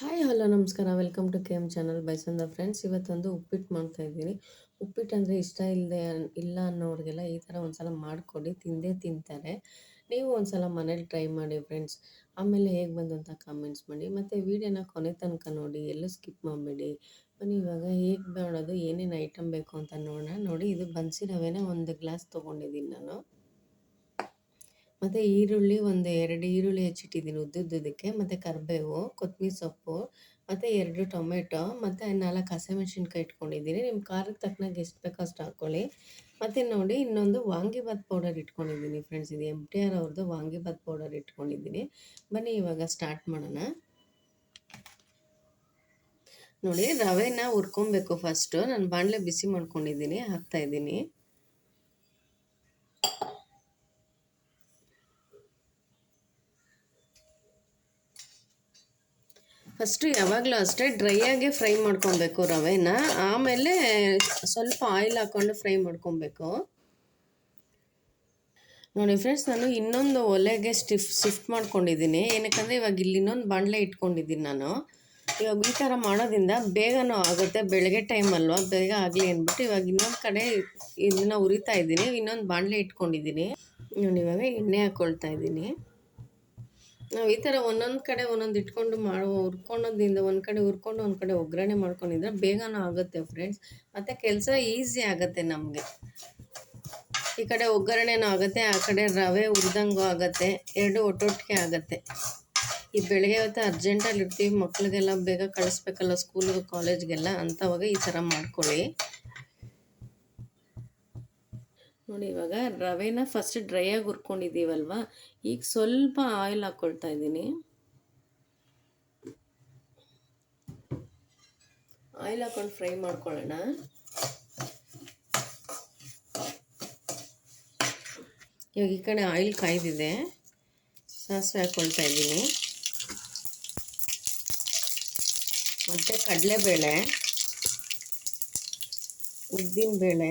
Hi hello ನಮಸ್ಕಾರ. Welcome to K M channel ಬೈಸಂದ friends ಇವತ್ತೊಂದು ಉಪ್ಪಿಟ್ಟು ಮಾಡ್ತಾ ಇದ್ದೀನಿ. ಉಪ್ಪಿಟ್ಟು ಅಂದರೆ ಇಷ್ಟ ಇಲ್ಲದೆ ಇಲ್ಲ ಅನ್ನೋರಿಗೆಲ್ಲ ಈ ಥರ ಒಂದು ಸಲ ಮಾಡಿಕೊಡಿ. ತಿಂದೇ ತಿಂತಾರೆ. ನೀವು ಒಂದು ಸಲ ಮನೇಲಿ ಟ್ರೈ ಮಾಡಿ ಫ್ರೆಂಡ್ಸ್ ಆಮೇಲೆ ಹೇಗೆ ಬಂದು ಕಾಮೆಂಟ್ಸ್ ಮಾಡಿ. ಮತ್ತು ವೀಡಿಯೋನ ಕೊನೆ ತನಕ ನೋಡಿ, ಎಲ್ಲೂ ಸ್ಕಿಪ್ ಮಾಡಬೇಡಿ. ಬನ್ನಿ, ಇವಾಗ ಹೇಗೆ ಮಾಡೋದು, ಏನೇನು ಐಟಮ್ ಬೇಕು ಅಂತ ನೋಡೋಣ. ನೋಡಿ, ಇದು ಬನ್ಸಿ ಒಂದು ಗ್ಲಾಸ್ ತೊಗೊಂಡಿದ್ದೀನಿ ನಾನು. ಮತ್ತು ಈರುಳ್ಳಿ ಒಂದು ಎರಡು ಈರುಳ್ಳಿ ಹೆಚ್ಚಿಟ್ಟಿದ್ದೀನಿ ಉದ್ದುದ್ದಕ್ಕೆ, ಮತ್ತು ಕರಿಬೇವು ಕೊತ್ತಂಬರಿ ಸೊಪ್ಪು, ಮತ್ತು ಎರಡು ಟೊಮೆಟೊ, ಮತ್ತು ನಾಲ್ಕು ಹಸಿಮೆಣ್ಸಿನ್ಕಾಯಿ ಇಟ್ಕೊಂಡಿದ್ದೀನಿ. ನಿಮ್ಮ ಖಾರಕ್ಕೆ ತಕ್ಕನಾಗ ಎಷ್ಟು ಬೇಕೋ ಅಷ್ಟು ಹಾಕ್ಕೊಳ್ಳಿ. ಮತ್ತು ನೋಡಿ ಇನ್ನೊಂದು ವಾಂಗಿಬಾತ್ ಪೌಡರ್ ಇಟ್ಕೊಂಡಿದ್ದೀನಿ ಫ್ರೆಂಡ್ಸ್. ಇದು ಎಂ ಟಿ ಆರ್ ಅವ್ರದ್ದು ವಾಂಗಿಬಾತ್ ಪೌಡರ್ ಇಟ್ಕೊಂಡಿದ್ದೀನಿ. ಬನ್ನಿ ಇವಾಗ ಸ್ಟಾರ್ಟ್ ಮಾಡೋಣ. ನೋಡಿ ರವೆನ ಹುರ್ಕೊಬೇಕು ಫಸ್ಟು. ನಾನು ಬಾಣಲೆ ಬಿಸಿ ಮಾಡ್ಕೊಂಡಿದ್ದೀನಿ ಹಾಕ್ತಾಯಿದ್ದೀನಿ ಫಸ್ಟು ಯಾವಾಗಲೂ ಅಷ್ಟೇ ಡ್ರೈಯಾಗೆ ಫ್ರೈ ಮಾಡ್ಕೊಬೇಕು ರವೆನ. ಆಮೇಲೆ ಸ್ವಲ್ಪ ಆಯಿಲ್ ಹಾಕ್ಕೊಂಡು ಫ್ರೈ ಮಾಡ್ಕೊಬೇಕು. ನೋಡಿ ಫ್ರೆಂಡ್ಸ್, ನಾನು ಇನ್ನೊಂದು ಒಲೆಗೆ ಸ್ಟಿಫ್, ಶಿಫ್ಟ್ ಮಾಡ್ಕೊಂಡಿದ್ದೀನಿ. ಏನಕ್ಕಂದರೆ ಇವಾಗ ಇಲ್ಲಿ ಇನ್ನೊಂದು ಬಾಣಲೆ ಇಟ್ಕೊಂಡಿದ್ದೀನಿ ನಾನು. ಇವಾಗ ಈ ಥರ ಮಾಡೋದ್ರಿಂದ ಬೇಗನೂ ಆಗುತ್ತೆ. ಬೆಳಗ್ಗೆ ಟೈಮ್ ಬೇಗ ಆಗಲಿ ಅಂದ್ಬಿಟ್ಟು ಇವಾಗ ಇನ್ನೊಂದು ಕಡೆ ಇದನ್ನ ಉರಿತಾ ಇದ್ದೀನಿ. ಇನ್ನೊಂದು ಬಾಣಲೆ ಇಟ್ಕೊಂಡಿದ್ದೀನಿ. ನಾನು ಇವಾಗ ಎಣ್ಣೆ ಹಾಕ್ಕೊಳ್ತಾ ಇದ್ದೀನಿ. ನಾವು ಈ ಥರ ಒಂದೊಂದು ಕಡೆ ಒಂದೊಂದು ಇಟ್ಕೊಂಡು ಮಾಡುವ ಹುರ್ಕೊಳೋದ್ರಿಂದ ಒಂದು ಕಡೆ ಹುರ್ಕೊಂಡು ಒಂದು ಕಡೆ ಒಗ್ಗರಣೆ ಮಾಡ್ಕೊಂಡಿದ್ರೆ ಬೇಗನೂ ಆಗುತ್ತೆ ಫ್ರೆಂಡ್ಸ್ ಮತ್ತು ಕೆಲಸ ಈಸಿ ಆಗುತ್ತೆ ನಮಗೆ. ಈ ಕಡೆ ಒಗ್ಗರಣೆನೂ ಆಗುತ್ತೆ, ಆ ಕಡೆ ರವೆ ಹುರಿದಂಗೂ ಆಗುತ್ತೆ, ಎರಡು ಒಟ್ಟೊಟ್ಟಿಗೆ ಆಗುತ್ತೆ. ಈ ಬೆಳಗ್ಗೆ ಹೊತ್ತು ಅರ್ಜೆಂಟಲ್ಲಿ ಇರ್ತೀವಿ ಮಕ್ಳಿಗೆಲ್ಲ ಬೇಗ ಕಳಿಸ್ಬೇಕಲ್ಲ ಸ್ಕೂಲಿಗೆ ಕಾಲೇಜ್ಗೆಲ್ಲ ಅಂಥವಾಗ ಈ ಥರ ಮಾಡ್ಕೊಳ್ಳಿ. ನೋಡಿ, ಇವಾಗ ರವೆನ ಫಸ್ಟ್ ಡ್ರೈಯಾಗಿ ಹುರ್ಕೊಂಡಿದ್ದೀವಲ್ವ? ಈಗ ಸ್ವಲ್ಪ ಆಯಿಲ್ ಹಾಕ್ಕೊಳ್ತಾ ಇದ್ದೀನಿ. ಆಯಿಲ್ ಹಾಕೊಂಡು ಫ್ರೈ ಮಾಡ್ಕೊಳ್ಳೋಣ. ಇವಾಗ ಈ ಕಡೆ ಆಯಿಲ್ ಕಾಯ್ದಿದೆ. ಸಾಸಿವೆ ಹಾಕ್ಕೊಳ್ತಾ ಇದ್ದೀನಿ. ಮತ್ತು ಕಡಲೆಬೇಳೆ, ಉದ್ದಿನಬೇಳೆ.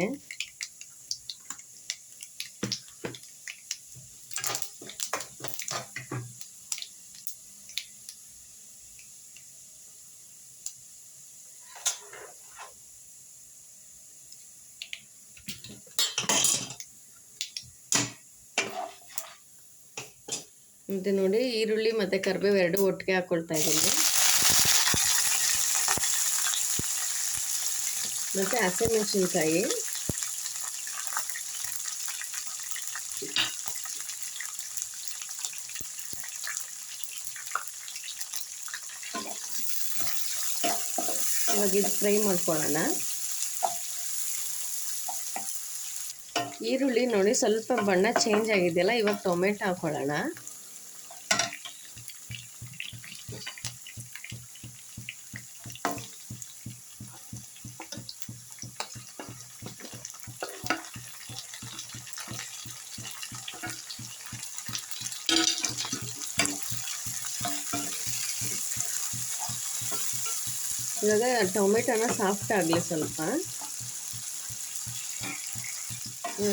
ಮತ್ತು ನೋಡಿ ಈರುಳ್ಳಿ ಮತ್ತು ಕರಿಬೇವು ಎರಡು ಒಟ್ಟಿಗೆ ಹಾಕ್ಕೊಳ್ತಾ ಇದ್ದೀನಿ. ಮತ್ತು ಹಸಿಮೆಣಸಿನ್ಕಾಯಿ. ಇವಾಗ ಇದು ಫ್ರೈ ಮಾಡ್ಕೊಳ್ಳೋಣ. ಈರುಳ್ಳಿ ನೋಡಿ ಸ್ವಲ್ಪ ಬಣ್ಣ ಚೇಂಜ್ ಆಗಿದೆಯಲ್ಲ, ಇವಾಗ ಟೊಮೆಟೊ ಹಾಕ್ಕೊಳ್ಳೋಣ ಇವಾಗ ಟೊಮೆಟೊನ ಸಾಫ್ಟ್ ಆಗಲಿ ಸ್ವಲ್ಪ.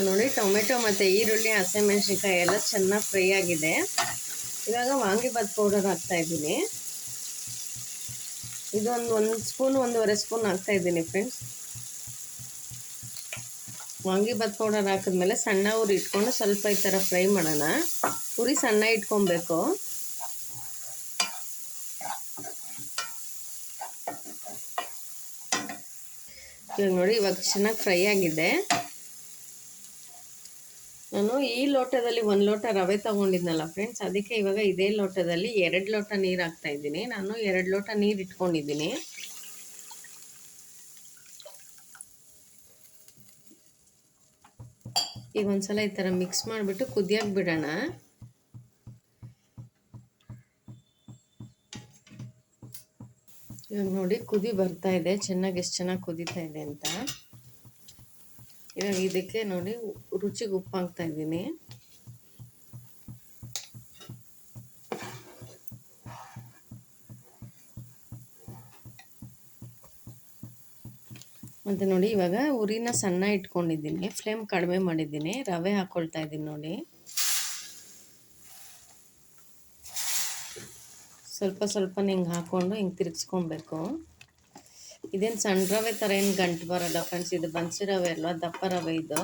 ನೋಡಿ, ಟೊಮೆಟೊ ಮತ್ತು ಈರುಳ್ಳಿ ಹಸಿಮೆಣ್ಸಿನ್ಕಾಯಿ ಎಲ್ಲ ಚೆನ್ನಾಗಿ ಫ್ರೈ ಆಗಿದೆ. ಇವಾಗ ವಾಂಗಿಬಾತ್ ಪೌಡರ್ ಹಾಕ್ತಾಯಿದ್ದೀನಿ ಇದೊಂದು ಒಂದು ಸ್ಪೂನ್, ಒಂದೂವರೆ ಸ್ಪೂನ್ ಹಾಕ್ತಾಯಿದ್ದೀನಿ ಫ್ರೆಂಡ್ಸ್. ವಾಂಗಿಬಾತ್ ಪೌಡರ್ ಹಾಕಿದ್ಮೇಲೆ ಸಣ್ಣ ಉರಿ ಇಟ್ಕೊಂಡು ಸ್ವಲ್ಪ ಈ ಥರ ಫ್ರೈ ಮಾಡೋಣ. ಉರಿ ಸಣ್ಣ ಇಟ್ಕೊಬೇಕು. ಇವಾಗ ನೋಡಿ, ಇವಾಗ ಚೆನ್ನಾಗಿ ಫ್ರೈ ಆಗಿದೆ. ನಾನು ಈ ಲೋಟದಲ್ಲಿ ಒಂದು ಲೋಟ ರವೆ ತೊಗೊಂಡಿದ್ನಲ್ಲ ಫ್ರೆಂಡ್ಸ್ ಅದಕ್ಕೆ ಇವಾಗ ಇದೇ ಲೋಟದಲ್ಲಿ ಎರಡು ಲೋಟ ನೀರು ಹಾಕ್ತಾ ಇದ್ದೀನಿ. ನಾನು ಎರಡು ಲೋಟ ನೀರು ಇಟ್ಕೊಂಡಿದ್ದೀನಿ. ಈಗ ಒಂದ್ಸಲ ಈ ಥರ ಮಿಕ್ಸ್ ಮಾಡಿಬಿಟ್ಟು ಕುದಿಯಕ್ಕೆ ಬಿಡೋಣ. ಇವಾಗ ನೋಡಿ ಕುದಿ ಬರ್ತಾ ಇದೆ. ಚೆನ್ನಾಗಿ ಎಷ್ಟು ಚೆನ್ನಾಗಿ ಕುದೀತಾ ಇದೆ ಅಂತ. ಇವಾಗ ಇದಕ್ಕೆ ನೋಡಿ ರುಚಿಗೆ ಉಪ್ಪು ಹಾಕ್ತಾ ಇದ್ದೀನಿ. ಮತ್ತು ನೋಡಿ ಇವಾಗ ಉರಿನ ಸಣ್ಣ ಇಟ್ಕೊಂಡಿದ್ದೀನಿ. ಫ್ಲೇಮ್ ಕಡಿಮೆ ಮಾಡಿದ್ದೀನಿ. ರವೆ ಹಾಕ್ಕೊಳ್ತಾ ಇದ್ದೀನಿ ನೋಡಿ. ಸ್ವಲ್ಪ ಸ್ವಲ್ಪ ಹಿಂಗೆ ಹಾಕ್ಕೊಂಡು ಹಿಂಗೆ ತಿರುಗಿಸ್ಕೊಬೇಕು. ಇದೇನು ಸಣ್ಣ ರವೆ ಥರ ಏನು ಗಂಟು ಬರೋಲ್ಲ ಫ್ರೆಂಡ್ಸ್ ಇದು ಬನ್ಸಿ ರವೆ ಅಲ್ವ? ದಪ್ಪ ರವೆ ಇದು.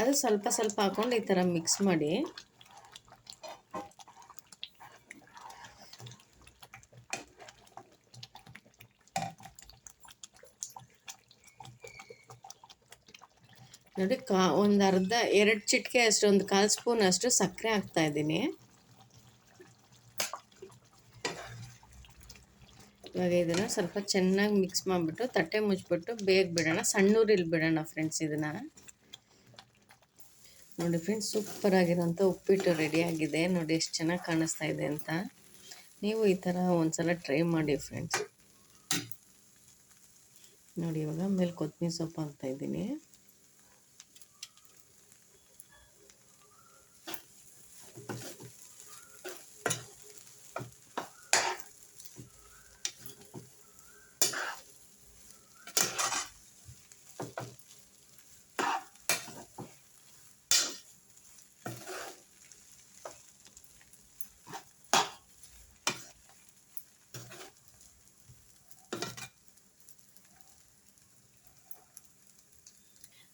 ಅದು ಸ್ವಲ್ಪ ಸ್ವಲ್ಪ ಹಾಕ್ಕೊಂಡು ಈ ಥರ ಮಿಕ್ಸ್ ಮಾಡಿ. ನೋಡಿ ಕಾ, ಒಂದು ಅರ್ಧ, ಎರಡು ಚಿಟಿಕೆ ಅಷ್ಟು ಒಂದು ಕಾಲು ಸ್ಪೂನ್ ಅಷ್ಟು ಸಕ್ಕರೆ ಹಾಕ್ತಾ ಇವಾಗ ಇದನ್ನು ಸ್ವಲ್ಪ ಚೆನ್ನಾಗಿ ಮಿಕ್ಸ್ ಮಾಡಿಬಿಟ್ಟು ತಟ್ಟೆ ಮುಚ್ಚಿಬಿಟ್ಟು ಬೇಗ ಬಿಡೋಣ. ಸಣ್ಣೂರಿಲ್ಲಿ ಬಿಡೋಣ ಫ್ರೆಂಡ್ಸ್ ಇದನ್ನು. ನೋಡಿ ಫ್ರೆಂಡ್ಸ್ ಸೂಪರ್ ಆಗಿರೋಂಥ ಉಪ್ಪಿಟ್ಟು ರೆಡಿಯಾಗಿದೆ ನೋಡಿ ಎಷ್ಟು ಚೆನ್ನಾಗಿ ಕಾಣಿಸ್ತಾ ಇದೆ ಅಂತ. ನೀವು ಈ ಥರ ಒಂದ್ಸಲ ಟ್ರೈ ಮಾಡಿ ಫ್ರೆಂಡ್ಸ್ ನೋಡಿ ಇವಾಗ ಮೇಲೆ ಕೊತ್ತಂಬರಿ ಸೊಪ್ಪು ಹಾಕ್ತಾಯಿದ್ದೀನಿ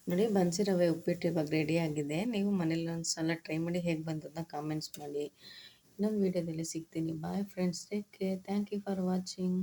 ನೋಡಿ, ಬನ್ಸಿ ರವೆ ಉಪ್ಪಿಟ್ಟು ಇವಾಗ ರೆಡಿ ಆಗಿದೆ. ನೀವು ಮನೇಲಿ ಒಂದು ಸಲ ಟ್ರೈ ಮಾಡಿ ಹೇಗೆ ಬಂತಂತ ಕಾಮೆಂಟ್ಸ್ ಮಾಡಿ. ಇನ್ನೊಂದು ವೀಡಿಯೋದಲ್ಲಿ ಸಿಗ್ತೀನಿ. Bye friends take care thank you for watching